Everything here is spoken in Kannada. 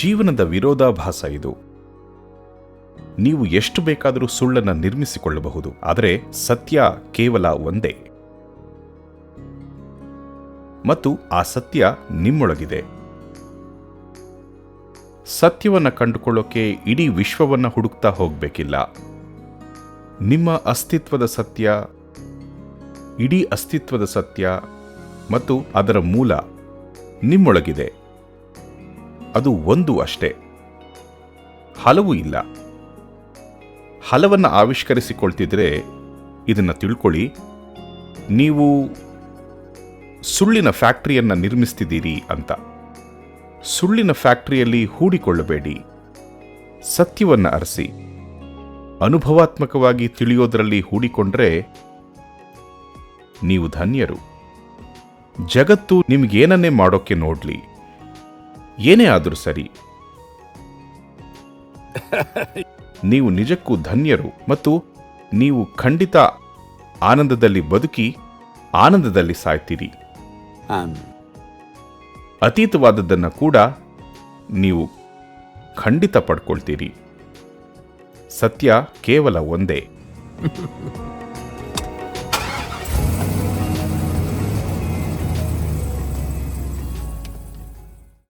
ಜೀವನದ ವಿರೋಧಾಭಾಸ ಇದು. ನೀವು ಎಷ್ಟು ಬೇಕಾದರೂ ಸುಳ್ಳನ್ನು ನಿರ್ಮಿಸಿಕೊಳ್ಳಬಹುದು, ಆದರೆ ಸತ್ಯ ಕೇವಲ ಒಂದೇ. ಮತ್ತು ಆ ಸತ್ಯ ನಿಮ್ಮೊಳಗಿದೆ. ಸತ್ಯವನ್ನು ಕಂಡುಕೊಳ್ಳೋಕೆ ಇಡೀ ವಿಶ್ವವನ್ನು ಹುಡುಕ್ತಾ ಹೋಗಬೇಕಿಲ್ಲ. ನಿಮ್ಮ ಅಸ್ತಿತ್ವದ ಸತ್ಯ, ಇಡೀ ಅಸ್ತಿತ್ವದ ಸತ್ಯ ಮತ್ತು ಅದರ ಮೂಲ ನಿಮ್ಮೊಳಗಿದೆ. ಅದು ಒಂದು ಅಷ್ಟೇ. ಹಲವು ಇಲ್ಲ. ಹಲವನ್ನ ಆವಿಷ್ಕರಿಸಿಕೊಳ್ತಿದ್ರೆ ಇದನ್ನು ತಿಳ್ಕೊಳ್ಳಿ. ನೀವು ಸುಳ್ಳಿನ ಫ್ಯಾಕ್ಟರಿಯನ್ನ ನಿರ್ಮಿಸ್ತಿದ್ದೀರಿ ಅಂತ. ಸುಳ್ಳಿನ ಫ್ಯಾಕ್ಟರಿಯಲ್ಲಿ ಹೂಡಿಕೊಳ್ಳಬೇಡಿ. ಸತ್ಯವನ್ನು ಅರಸಿ. ಅನುಭವಾತ್ಮಕವಾಗಿ ತಿಳಿಯೋದರಲ್ಲಿ ಹೂಡಿಕೊಂಡ್ರೆ ನೀವು ಧನ್ಯರು. ಜಗತ್ತು ನಿಮಗೇನನ್ನೇ ಮಾಡೋಕ್ಕೆ ನೋಡ್ಲಿ. ಏನೇ ಆದರೂ ಸರಿ. ನೀವು ನಿಜಕ್ಕೂ ಧನ್ಯರು ಮತ್ತು ನೀವು ಖಂಡಿತ ಆನಂದದಲ್ಲಿ ಬದುಕಿ ಆನಂದದಲ್ಲಿ ಸಾಯ್ತೀರಿ. ಅತೀತವಾದದ್ದನ್ನು ಕೂಡ ನೀವು ಖಂಡಿತ ಪಡ್ಕೊಳ್ತೀರಿ. ಸತ್ಯ ಕೇವಲ ಒಂದೇ.